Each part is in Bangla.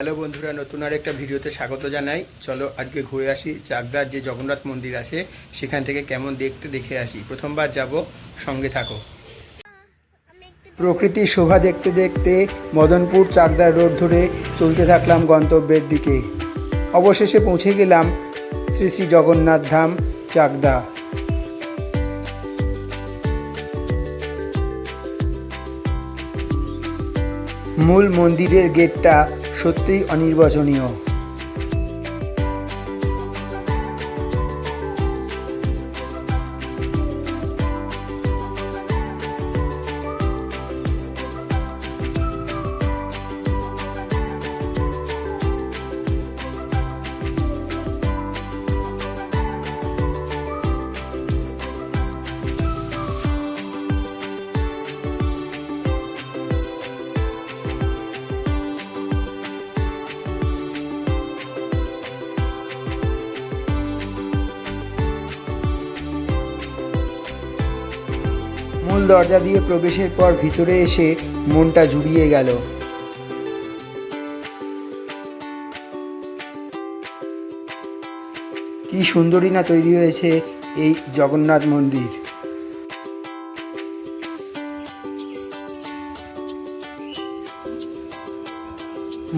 হ্যালো বন্ধুরা, নতুন আর একটা ভিডিওতে স্বাগত জানাই। চলো আজকে ঘুরে আসি চাকদার যে জগন্নাথ মন্দির আছে, সেখান থেকে কেমন দেখতে দেখে আসি। প্রথমবার যাব, সঙ্গে থাকো। প্রকৃতির শোভা দেখতে দেখতে মদনপুর চাকদার রোড ধরে চলতে থাকলাম গন্তব্যের দিকে। অবশেষে পৌঁছে গেলাম শ্রী শ্রী জগন্নাথ ধাম চাকদা। মূল মন্দিরের গেটটা সত্যিই অনির্বচনীয়। মূল দরজা দিয়ে প্রবেশের পর ভিতরে এসে মনটা জুড়িয়ে গেল। কি সুন্দরী না তৈরি হয়েছে এই জগন্নাথ মন্দির।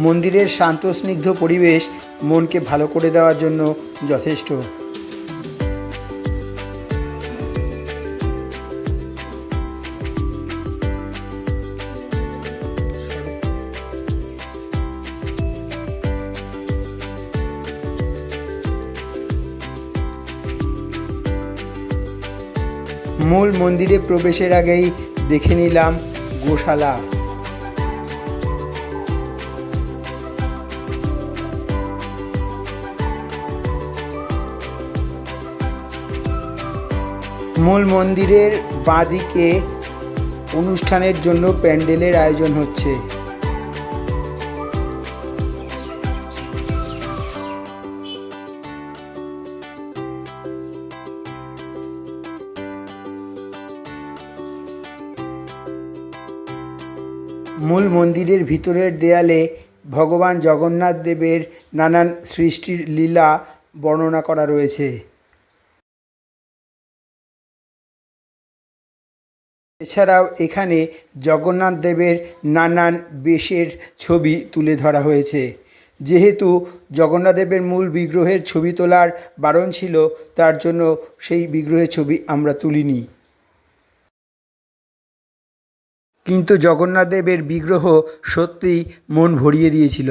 মন্দিরের শান্ত স্নিগ্ধ পরিবেশ মনকে ভালো করে দেওয়ার জন্য যথেষ্ট। মূল মন্দিরে প্রবেশের আগেই দেখে নিলাম গোশালা। মূল মন্দিরের বাঁদিকে অনুষ্ঠানের জন্য প্যান্ডেলের আয়োজন হচ্ছে। মূল মন্দিরের ভিতরের দেয়ালে ভগবান জগন্নাথ দেবের নানান সৃষ্টির লীলা বর্ণনা করা রয়েছে। এছাড়াও এখানে জগন্নাথ দেবের নানান বেশের ছবি তুলে ধরা হয়েছে। যেহেতু জগন্নাথ দেবের মূল বিগ্রহের ছবি তোলার বারণ ছিল, তার জন্য সেই বিগ্রহের ছবি আমরা তুলিনি। কিন্তু জগন্নাথদেবের বিগ্রহ সত্যিই মন ভরিয়ে দিয়েছিল।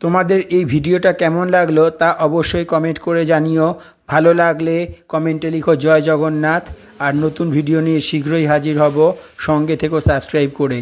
তোমাদের এই ভিডিওটা কেমন লাগল তা অবশ্যই কমেন্ট করে জানিও। ভালো লাগলে কমেন্টে লিখো, জয় জগন্নাথ আর নতুন ভিডিও নিয়ে শীঘ্রই হাজির হব। সঙ্গে থেকেও সাবস্ক্রাইব করে।